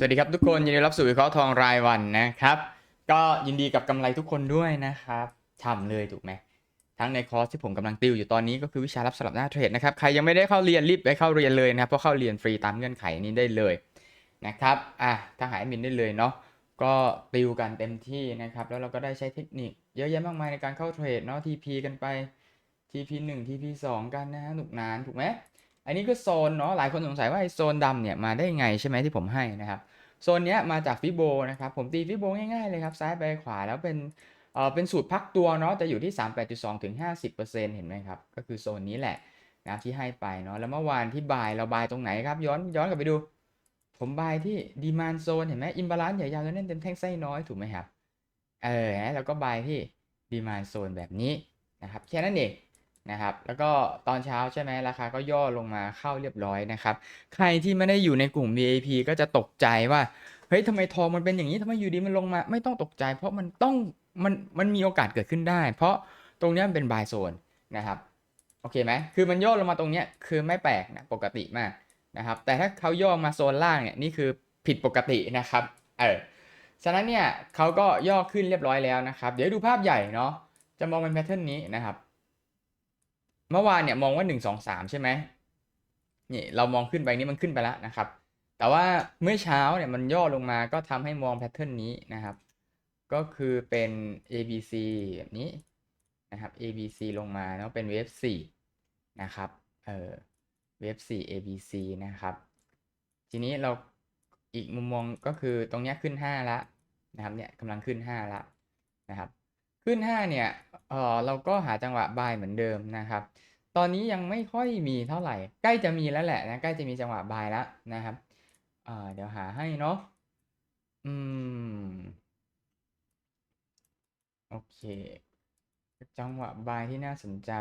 สวัสดีครับทุกคนยินดีรับสู่วิเคราะห์ทองรายวันนะครับ ก็ยินดีกับกำไรทุกคนด้วยนะครับฉ่ำเลยถูกไหมทั้งในคอร์สที่ผมกำลังติวอยู่ตอนนี้ก็คือวิชารับสลับหน้าเทรดนะครับใครยังไม่ได้เข้าเรียนรีบไปเข้าเรียนเลยนะครับเพราะเข้าเรียนฟรีตามเงื่อนไขนี้ได้เลยนะครับอะถ้าหายมินได้เลยเนาะก็ติวกันเต็มที่นะครับ แล้วเราก็ได้ใช้เทคนิค เยอะแยะมากมายในการเข้าเทรดเนาะ TP กันไป TP 1 TP 2 กันนะฮะหนุกนานถูกไหม อันนี้ก็โซนเนาะหลายคนสงสัยว่าไอโซนดำเนี่ยมาได้ไงใช่ไหมที่ผมให้นะครับโซนเนี้ยมาจากฟิโบนะครับผมตีฟิโบง่ายๆเลยครับซ้ายไปขวาแล้วเป็นเอ่อเป็นสูตรพักตัวเนาะจะอยู่ที่ 38.2ถึง50%เห็นไหมครับก็คือโซนนี้แหละนะที่ให้ไปเนาะแล้วเมื่อวานที่บายเราบายตรงไหนครับย้อนย้อนกลับไปดู ผมบายที่ดีมานโซนเห็นไหมอิมบาลานซ์ใหญ่ยาวแล้วเน้นเต็มแท่งไส้น้อยถูกไหมครับเออแล้วก็บายที่ดีมานโซนแบบนี้นะครับแค่นั้นเอง นะครับ แล้วก็ตอนเช้าใช่ไหมราคาก็ย่อลงมาเข้าเรียบร้อยนะครับ ใครที่ไม่ได้อยู่ในกลุ่ม VIP ก็จะตกใจว่า เฮ้ยทำไมทองมันเป็นอย่างนี้ทำไมอยู่ดีมันลงมา ไม่ต้องตกใจ เพราะมันต้องมันมันมีโอกาสเกิดขึ้นได้ เพราะตรงนี้มันเป็นบายโซนนะครับโอเคไหมคือมันย่อลงมาตรงเนี้ยคือไม่แปลกนะปกติมากนะครับ แต่ถ้าเขาย่อมาโซนล่างเนี่ยนี่คือผิดปกตินะครับเออฉะนั้นเนี่ยเขาก็ย่อขึ้นเรียบร้อยแล้วนะครับ เดี๋ยวดูภาพใหญ่เนาะจะมองเป็นแพทเทิร์นนี้นะครับ เมื่อวานเนี่ยมองว่าหนึ่งสองสามใช่ไหมนี่เรามองขึ้นไปนี่มันขึ้นไปแล้วนะครับ แต่ว่าเมื่อเช้าเนี่ยมันย่อลงมาก็ทำให้มองแพทเทิร์นนี้นะครับ ก็คือเป็น A B C แบบนี้นะครับ A B C ลงมาแล้วเป็นเวฟสี่นะครับเออเวฟสี่ A B C นะครับ ทีนี้เราอีกมุมมองก็คือตรงนี้ขึ้นห้าละนะครับเนี่ยกำลังขึ้นห้าละนะครับ ขึ้น 5 เนี่ยเออเราก็หาจังหวะบายเหมือนเดิมนะครับ ตอนนี้ยังไม่ค่อยมีเท่าไหร่ ใกล้จะมีแล้วแหละนะ ใกล้จะมีจังหวะบายแล้วนะครับอ่าเดี๋ยวหาให้เนาะ อืม โอเค จังหวะบายที่น่าสนใจ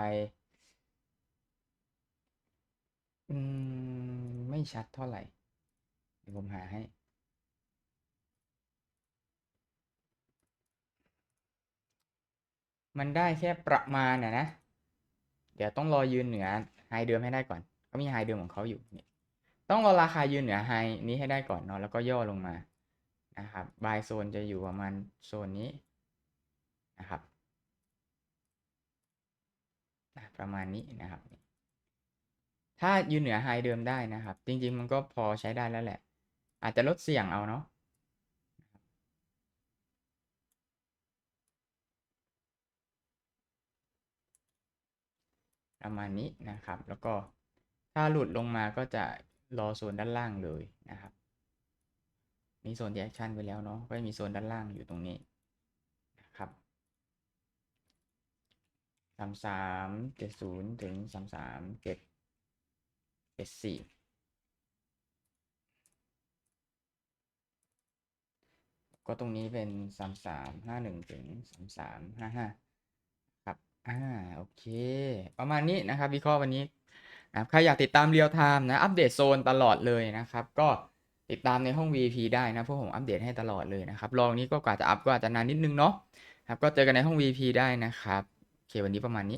อืม ไม่ชัดเท่าไหร่ เดี๋ยวผมหาให้ มันได้แค่ประมาณน่ะนะ เดี๋ยวต้องรอยืนเหนือไฮเดิมให้ได้ก่อนเขามีไฮเดิมของเขาอยู่เนี่ยต้องรอราคายืนเหนือไฮนี้ให้ได้ก่อนเนาะแล้วก็ย่อลงมานะครับบายโซนจะอยู่ประมาณโซนนี้นะครับประมาณนี้นะครับ ถ้ายืนเหนือไฮเดิมได้นะครับ จริง ๆ มันก็พอใช้ได้แล้วแหละ อาจจะลดเสี่ยงเอาเนาะ ประมาณนี้นะครับ แล้วก็ถ้าหลุดลงมาก็จะรอโซนด้านล่างเลยนะครับ มีโซนดีแอคชั่นไปแล้วเนาะก็มีโซนด้านล่างอยู่ตรงนี้นะครับสามสามเจ็ดศูนย์ถึงสามสามเจ็ดเจ็ดสี่ก็ตรงนี้เป็นสามสามห้าหนึ่งถึงสามสามห้าห้า อ่าโอเค ประมาณนี้นะครับวิเคราะห์วันนี้นะครับใครอยากติดตามเรียลไทม์นะอัปเดตโซนตลอดเลยนะครับ ก็ติดตามในห้อง VP ได้นะพวกผมอัปเดตให้ตลอดเลยนะครับลองนี้ก็กว่าจะอัพก็อาจจะนานนิดนึงเนาะครับก็เจอกันในห้อง VP ได้นะครับโอเควันนี้ประมาณนี้